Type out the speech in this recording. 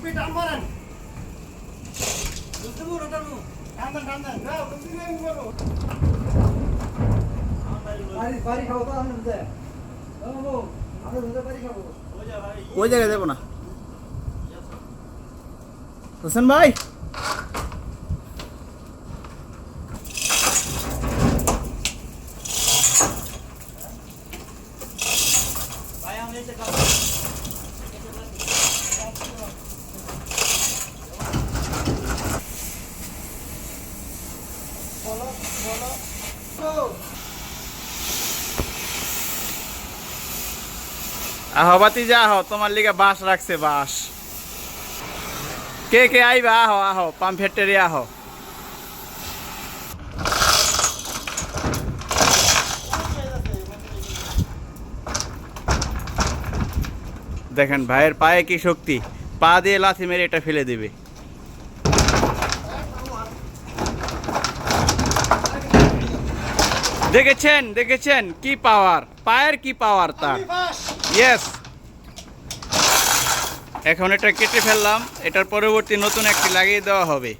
रुपये दाम बना रुतबू रुतबू दाम दाम दाम दाम ना रुतबू नहीं बोलो बारी बारी खाओ तो हमने बताया ओ वो हमने बताया बारी खाओ वो जगह देखो ना हसन भाई भाई हम ऐसे হোসেন ভাই আহ, বাতি যা আহ, তোমার লিগে বাস রাখছে বাস কে কে আইবা? আহ আহ, পাম্প ফ্যাক্টরি, আহ। দেখেন, ভাইয়ের পায়ে কি শক্তি? পা দিয়ে লাথি মেরে এটা ফেলে দিবে। দেখেছেন দেখেছেন কি পাওয়ার পায়ের কি পাওয়ার তার? ইয়েস এখন এটা কেটে ফেললাম এটার পরবর্তী নতুন একটি লাগিয়ে দেওয়া হবে।